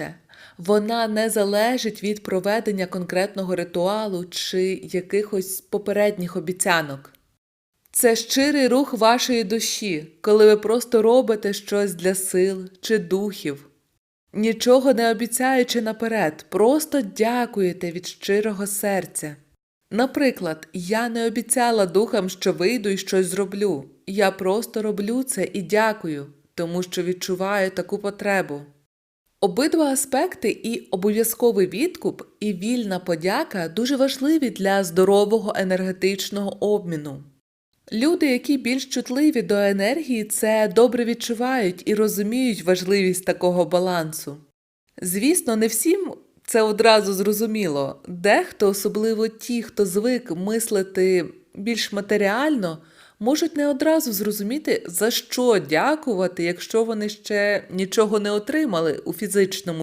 найважливіше, вона не залежить від проведення конкретного ритуалу чи якихось попередніх обіцянок. Це щирий рух вашої душі, коли ви просто робите щось для сил чи духів. Нічого не обіцяючи наперед, просто дякуєте від щирого серця. Наприклад, я не обіцяла духам, що вийду і щось зроблю. Я просто роблю це і дякую, тому що відчуваю таку потребу. Обидва аспекти і обов'язковий відкуп, і вільна подяка дуже важливі для здорового енергетичного обміну. Люди, які більш чутливі до енергії, це добре відчувають і розуміють важливість такого балансу. Звісно, не всім це одразу зрозуміло. Дехто, особливо ті, хто звик мислити більш матеріально, можуть не одразу зрозуміти, за що дякувати, якщо вони ще нічого не отримали у фізичному